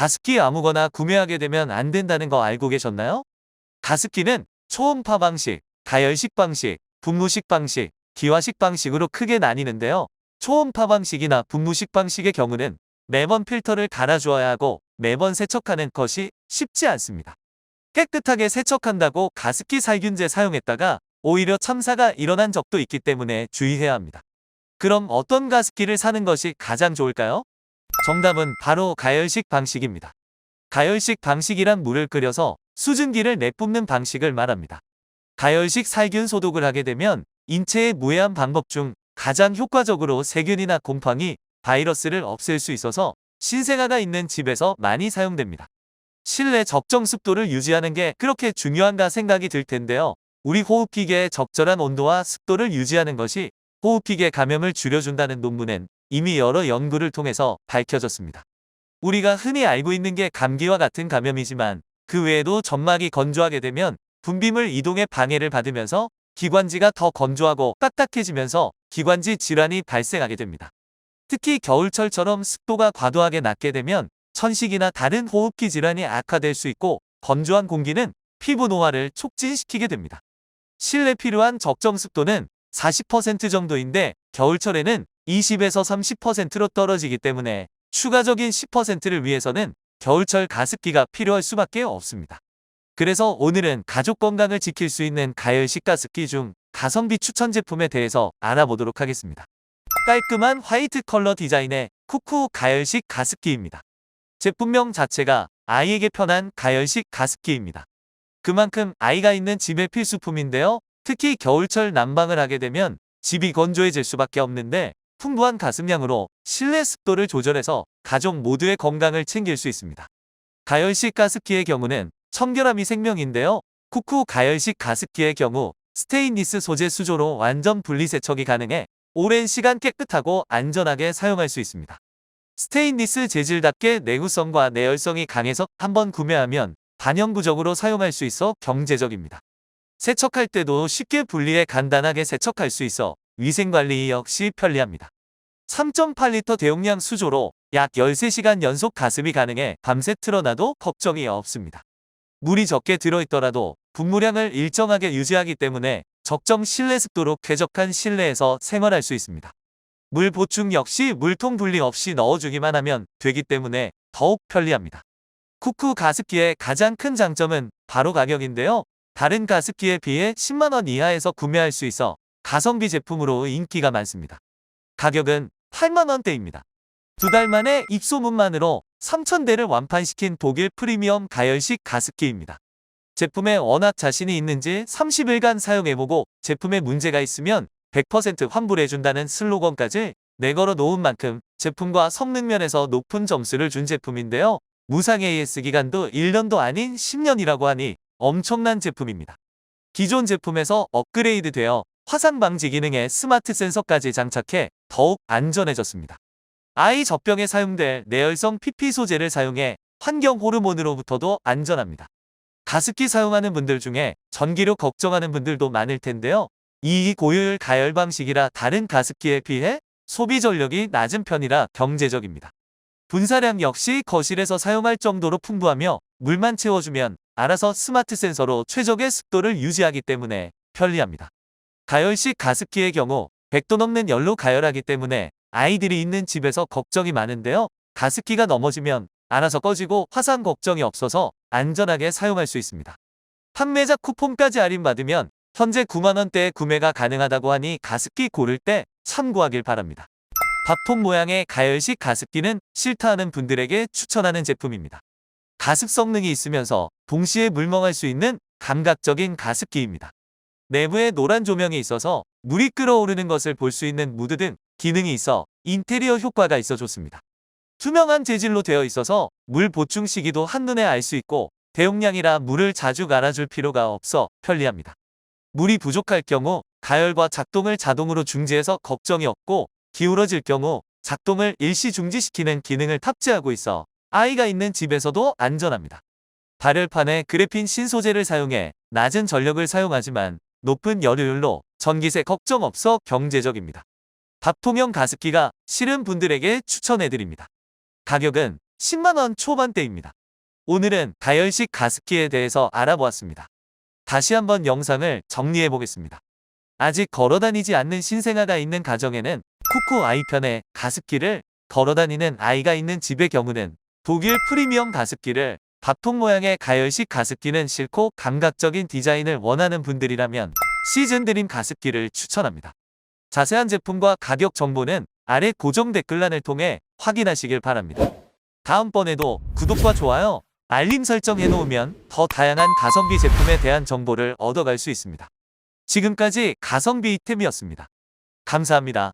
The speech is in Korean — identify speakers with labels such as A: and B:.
A: 가습기 아무거나 구매하게 되면 안 된다는 거 알고 계셨나요? 가습기는 초음파 방식, 가열식 방식, 분무식 방식, 기화식 방식으로 크게 나뉘는데요. 초음파 방식이나 분무식 방식의 경우는 매번 필터를 갈아주어야 하고 매번 세척하는 것이 쉽지 않습니다. 깨끗하게 세척한다고 가습기 살균제 사용했다가 오히려 참사가 일어난 적도 있기 때문에 주의해야 합니다. 그럼 어떤 가습기를 사는 것이 가장 좋을까요? 정답은 바로 가열식 방식입니다. 가열식 방식이란 물을 끓여서 수증기를 내뿜는 방식을 말합니다. 가열식 살균 소독을 하게 되면 인체의 무해한 방법 중 가장 효과적으로 세균이나 곰팡이, 바이러스를 없앨 수 있어서 신생아가 있는 집에서 많이 사용됩니다. 실내 적정 습도를 유지하는 게 그렇게 중요한가 생각이 들 텐데요. 우리 호흡기계의 적절한 온도와 습도를 유지하는 것이 호흡기계 감염을 줄여준다는 논문은 이미 여러 연구를 통해서 밝혀졌습니다. 우리가 흔히 알고 있는 게 감기와 같은 감염이지만 그 외에도 점막이 건조하게 되면 분비물 이동에 방해를 받으면서 기관지가 더 건조하고 딱딱해지면서 기관지 질환이 발생하게 됩니다. 특히 겨울철처럼 습도가 과도하게 낮게 되면 천식이나 다른 호흡기 질환이 악화될 수 있고 건조한 공기는 피부 노화를 촉진시키게 됩니다. 실내 필요한 적정 습도는 40% 정도인데 겨울철에는 20에서 30%로 떨어지기 때문에 추가적인 10%를 위해서는 겨울철 가습기가 필요할 수밖에 없습니다. 그래서 오늘은 가족 건강을 지킬 수 있는 가열식 가습기 중 가성비 추천 제품에 대해서 알아보도록 하겠습니다. 깔끔한 화이트 컬러 디자인의 쿠쿠 가열식 가습기입니다. 제품명 자체가 아이에게 편한 가열식 가습기입니다. 그만큼 아이가 있는 집의 필수품인데요. 특히 겨울철 난방을 하게 되면 집이 건조해질 수밖에 없는데 풍부한 가습량으로 실내 습도를 조절해서 가족 모두의 건강을 챙길 수 있습니다. 가열식 가습기의 경우는 청결함이 생명인데요. 쿠쿠 가열식 가습기의 경우 스테인리스 소재 수조로 완전 분리 세척이 가능해 오랜 시간 깨끗하고 안전하게 사용할 수 있습니다. 스테인리스 재질답게 내구성과 내열성이 강해서 한번 구매하면 반영구적으로 사용할 수 있어 경제적입니다. 세척할 때도 쉽게 분리해 간단하게 세척할 수 있어 위생관리 역시 편리합니다. 3.8리터 대용량 수조로 약 13시간 연속 가습이 가능해 밤새 틀어놔도 걱정이 없습니다. 물이 적게 들어있더라도 분무량을 일정하게 유지하기 때문에 적정 실내 습도로 쾌적한 실내에서 생활할 수 있습니다. 물 보충 역시 물통 분리 없이 넣어주기만 하면 되기 때문에 더욱 편리합니다. 쿠쿠 가습기의 가장 큰 장점은 바로 가격인데요. 다른 가습기에 비해 10만원 이하에서 구매할 수 있어 가성비 제품으로 인기가 많습니다. 가격은 8만원대입니다. 두 달 만에 입소문만으로 3,000대를 완판시킨 독일 프리미엄 가열식 가습기입니다. 제품에 워낙 자신이 있는지 30일간 사용해보고 제품에 문제가 있으면 100% 환불해준다는 슬로건까지 내걸어 놓은 만큼 제품과 성능 면에서 높은 점수를 준 제품인데요. 무상 AS 기간도 1년도 아닌 10년이라고 하니 엄청난 제품입니다. 기존 제품에서 업그레이드 되어 화상 방지 기능에 스마트 센서까지 장착해 더욱 안전해졌습니다. 아이 젖병에 사용될 내열성 PP 소재를 사용해 환경 호르몬으로부터도 안전합니다. 가습기 사용하는 분들 중에 전기료 걱정하는 분들도 많을 텐데요. 이 고효율 가열 방식이라 다른 가습기에 비해 소비 전력이 낮은 편이라 경제적입니다. 분사량 역시 거실에서 사용할 정도로 풍부하며 물만 채워주면 알아서 스마트 센서로 최적의 습도를 유지하기 때문에 편리합니다. 가열식 가습기의 경우 100도 넘는 열로 가열하기 때문에 아이들이 있는 집에서 걱정이 많은데요. 가습기가 넘어지면 알아서 꺼지고 화상 걱정이 없어서 안전하게 사용할 수 있습니다. 판매자 쿠폰까지 할인받으면 현재 9만원대에 구매가 가능하다고 하니 가습기 고를 때 참고하길 바랍니다. 밥통 모양의 가열식 가습기는 싫다 하는 분들에게 추천하는 제품입니다. 가습 성능이 있으면서 동시에 물멍할 수 있는 감각적인 가습기입니다. 내부에 노란 조명이 있어서 물이 끓어오르는 것을 볼 수 있는 무드 등 기능이 있어 인테리어 효과가 있어 좋습니다. 투명한 재질로 되어 있어서 물 보충 시기도 한눈에 알 수 있고 대용량이라 물을 자주 갈아줄 필요가 없어 편리합니다. 물이 부족할 경우 가열과 작동을 자동으로 중지해서 걱정이 없고 기울어질 경우 작동을 일시 중지시키는 기능을 탑재하고 있어 아이가 있는 집에서도 안전합니다. 발열판에 그래핀 신소재를 사용해 낮은 전력을 사용하지만 높은 열효율로 전기세 걱정 없어 경제적입니다. 밥통형 가습기가 싫은 분들에게 추천해드립니다. 가격은 10만원 초반대입니다. 오늘은 가열식 가습기에 대해서 알아보았습니다. 다시 한번 영상을 정리해 보겠습니다. 아직 걸어다니지 않는 신생아가 있는 가정에는 쿠쿠 아이편의 가습기를 걸어다니는 아이가 있는 집의 경우는 독일 프리미엄 가습기를 밥통 모양의 가열식 가습기는 싫고 감각적인 디자인을 원하는 분들이라면 시즌 드림 가습기를 추천합니다. 자세한 제품과 가격 정보는 아래 고정 댓글란을 통해 확인하시길 바랍니다. 다음번에도 구독과 좋아요, 알림 설정 해놓으면 더 다양한 가성비 제품에 대한 정보를 얻어갈 수 있습니다. 지금까지 가성비 이템이었습니다. 감사합니다.